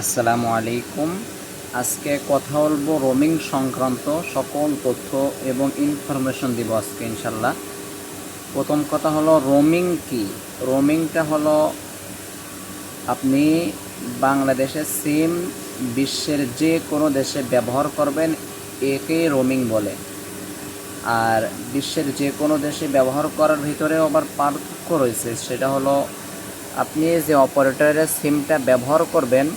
আসসালামু আলাইকুম। আজকে কথা বলব রোমিং সংক্রান্ত সকল তথ্য এবং ইনফরমেশন দিব আজকে ইনশাল্লাহ প্রথম কথা হলো, রোমিং কি? রোমিংটা হলো, আপনি বাংলাদেশের সিম বিশ্বের যে কোনো দেশে ব্যবহার করবেন একেই রোমিং বলে। আর বিশ্বের যে কোনো দেশে ব্যবহার করার ভিতরে আবার পার্থক্য রয়েছে, সেটা হলো, আপনি যে অপারেটরের সিমটা ব্যবহার করবেন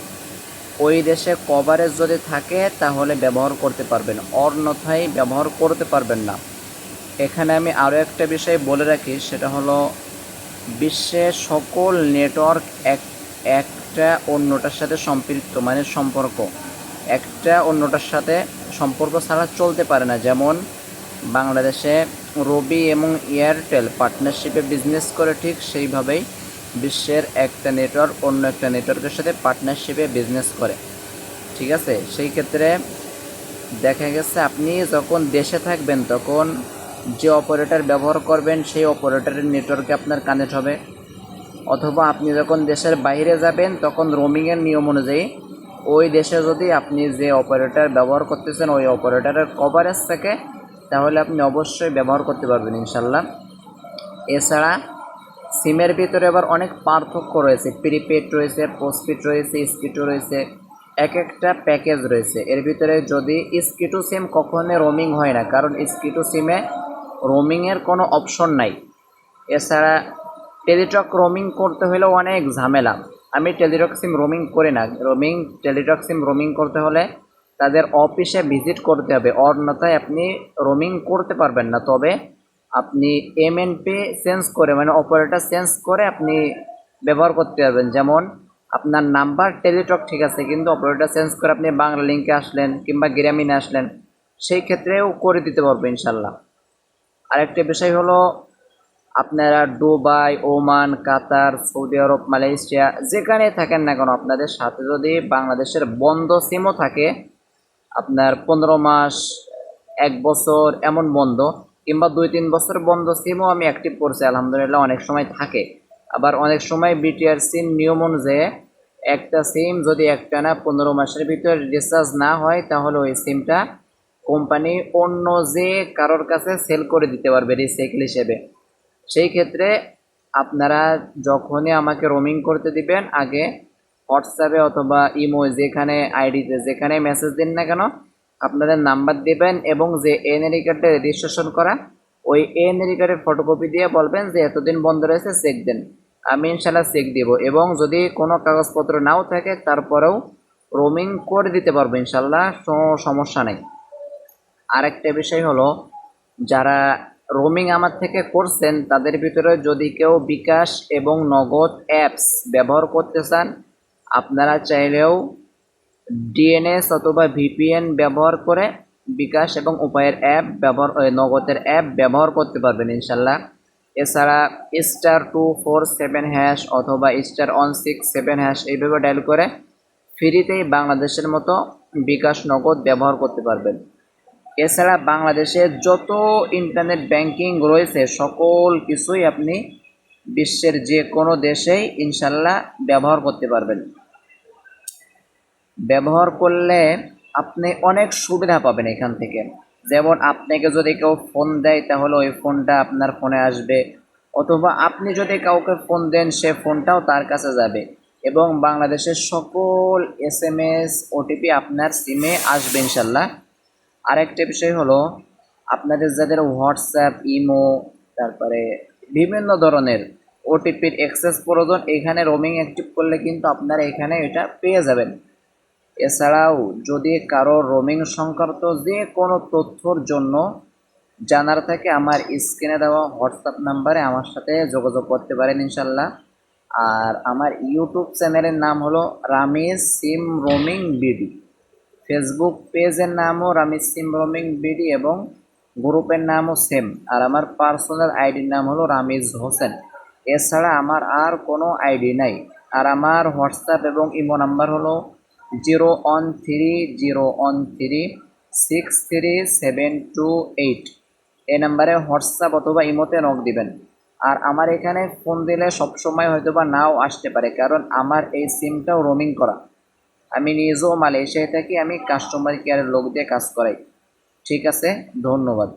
ওই দেশে কভারেজ যদি থাকে, তাহলে ব্যবহার করতে পারবেন। অন্যথায় ব্যবহার করতে পারবেন না। এখানে আমি আরও একটা বিষয় বলে রাখি, সেটা হলো বিশ্বের সকল নেটওয়ার্ক এক, একটা অন্যটার সাথে সম্পৃক্ত মানে সম্পর্ক। একটা অন্যটার সাথে সম্পর্ক ছাড়া চলতে পারে না। যেমন বাংলাদেশে রবি এবং এয়ারটেল পার্টনারশিপে বিজনেস করে ঠিক সেইভাবেই বিশ্বের একটা নেটওয়ার্ক অন্য একটা নেটওয়ার্কের সাথে পার্টনারশিপে বিজনেস করে। ঠিক আছে? সেই ক্ষেত্রে দেখা গেছে আপনি যখন দেশে থাকবেন, তখন যে অপারেটর ব্যবহার করবেন, সেই অপারেটরের নেটওয়ার্কে আপনার কানেক্ট হবে। অথবা আপনি যখন দেশের বাইরে যাবেন, তখন রোমিংয়ের নিয়ম অনুযায়ী ওই দেশে যদি আপনি যে অপারেটর ব্যবহার করতেছেন, ওই অপারেটরের কভারেজ থাকে, তাহলে আপনি অবশ্যই ব্যবহার করতে পারবেন ইনশাল্লাহ এছাড়া সিমের ভিতরে আবার অনেক পার্থক্য রয়েছে। প্রিপেড রয়েছে, পোস্টপেড রয়েছে, স্কিটু রয়েছে এক একটা প্যাকেজ রয়েছে। এর ভিতরে যদি স্কিটু সিম কখনো রোমিং হয় না, কারণ স্কিটু সিমে রোমিংয়ের কোনো অপশন নাই। এছাড়া টেলিটক রোমিং করতে হলেও অনেক ঝামেলা। আমি টেলিটক সিম রোমিং করি না। রোমিং, টেলিটক সিম রোমিং করতে হলে তাদের অফিসে ভিজিট করতে হবে। অন্যথায় আপনি রোমিং করতে পারবেন না। তবে আপনি এম এন পে চেঞ্জ করে মানে অপারেটর চেঞ্জ করে আপনি ব্যবহার করতে পারবেন। যেমন, আপনার নাম্বার টেলিটক ঠিক আছে, কিন্তু অপারেটর চেঞ্জ করে আপনি বাংলা লিঙ্কে আসলেন কিংবা গ্রামীণে আসলেন, সেই ক্ষেত্রেও করে দিতে পারব ইনশাল্লাহ আরেকটা বিষয় হলো, আপনারা Dubai, Oman, Qatar, Saudi Arab, Malaysia যেখানে থাকেন না কেন, আপনাদের সাথে যদি বাংলাদেশের বন্ধ সিমও থাকে, আপনার পনেরো মাস, এক বছর এমন বন্ধ কিংবা দুই তিন বছর বন্ধ সিমও আমি অ্যাক্টিভ করছি, আলহামদুলিল্লাহ অনেক সময় থাকে। আবার অনেক সময় বিটিআর সিম নিয়ম অনুযায়ী একটা সিম যদি একটা না পনেরো মাসের ভিতরে রিচার্জ না হয়, তাহলে ওই সিমটা কোম্পানি অন্য যে কারোর কাছে সেল করে দিতে পারবে রিসাইকেল হিসেবে। সেই ক্ষেত্রে আপনারা যখনই আমাকে রোমিং করতে দিবেন, আগে হোয়াটসঅ্যাপে অথবা ইমো যেখানে আইডিতে যেখানে মেসেজ দিন না কেন আপনাদের নাম্বার দেবেন এবং যে এনআরি কার্ডে রেজিস্ট্রেশন করা, ওই এনআরি কার্ডের ফটোকপি দিয়ে বলবেন যে এতদিন বন্ধ রয়েছে চেক দেন। আমি ইনশাল্লাহ চেক দিব এবং যদি কোনো কাগজপত্র নাও থাকে, তারপরেও রোমিং করে দিতে পারব ইনশাল্লাহ সমস্যা নেই। আরেকটা বিষয় হলো, যারা রোমিং আমার থেকে করছেন, তাদের ভিতরে যদি কেউ বিকাশ এবং নগদ অ্যাপস ব্যবহার করতে চান, আপনারা চাইলেও ডিএনএস অথবা ভিপিএন ব্যবহার করে বিকাশ এবং উপায়ের অ্যাপ ব্যবহার নগদের অ্যাপ ব্যবহার করতে পারবেন ইনশাল্লাহ। এছাড়া star two four seven hash অথবা star one six seven hash এইভাবে ডায়াল করে ফ্রিতেই বাংলাদেশের মতো বিকাশ নগদ ব্যবহার করতে পারবেন। এছাড়া বাংলাদেশে যত ইন্টারনেট ব্যাংকিং রয়েছে, সকল কিছুই আপনি বিশ্বের যে কোনো দেশেই ইনশাল্লাহ ব্যবহার করতে পারবেন। ব্যবহার করলে আপনি অনেক সুবিধা পাবেন এখান থেকে। যেমন আপনাকে যদি কেউ ফোন দেয়, তাহলে ওই ফোনটা আপনার ফোনে আসবে। অথবা আপনি যদি কাউকে ফোন দেন, সে ফোনটাও তার কাছে যাবে। এবং বাংলাদেশের সকল এস এম এস ওটিপি আপনার সিমে আসবে ইনশাল্লাহ আরেকটা বিষয় হলো, আপনাদের যাদের হোয়াটসঅ্যাপ ইমো তারপরে বিভিন্ন ধরনের ওটিপির অ্যাক্সেস প্রয়োজন, এখানে রোমিং অ্যাক্টিভ করলে কিন্তু আপনারা এখানে এটা পেয়ে যাবেন। এছাড়াও যদি কারও রোমিং সংক্রান্ত যে কোনো তথ্যর জন্য জানার থাকে, আমার স্ক্রিনে দেওয়া হোয়াটসঅ্যাপ নাম্বারে আমার সাথে যোগাযোগ করতে পারেন ইনশাল্লাহ আর আমার ইউটিউব চ্যানেলের নাম হলো Ramiz SIM roaming BD. Facebook পেজের নামও রামিজ সিম রোমিং বিডি এবং গ্রুপের নামও সেম। আর আমার পার্সোনাল আইডির নাম হলো রামিজ হোসেন। এছাড়া আমার আর কোনো আইডি নাই। আর আমার হোয়াটসঅ্যাপ এবং ইমো নাম্বার হলো zero one three zero one three six three seven two eight এই নাম্বারে হোয়াটসঅ্যাপ অথবা ইমোতে নক দিবেন। আর আমার এখানে ফোন দিলে সবসময় হয়তো বা নাও আসতে পারে, কারণ আমার এই সিমটাও রোমিং করা। আমি নিজেও মালয়েশিয়ায় থাকি, আমি কাস্টমার কেয়ারের লোক দিয়ে কাজ করাই। ঠিক আছে, ধন্যবাদ।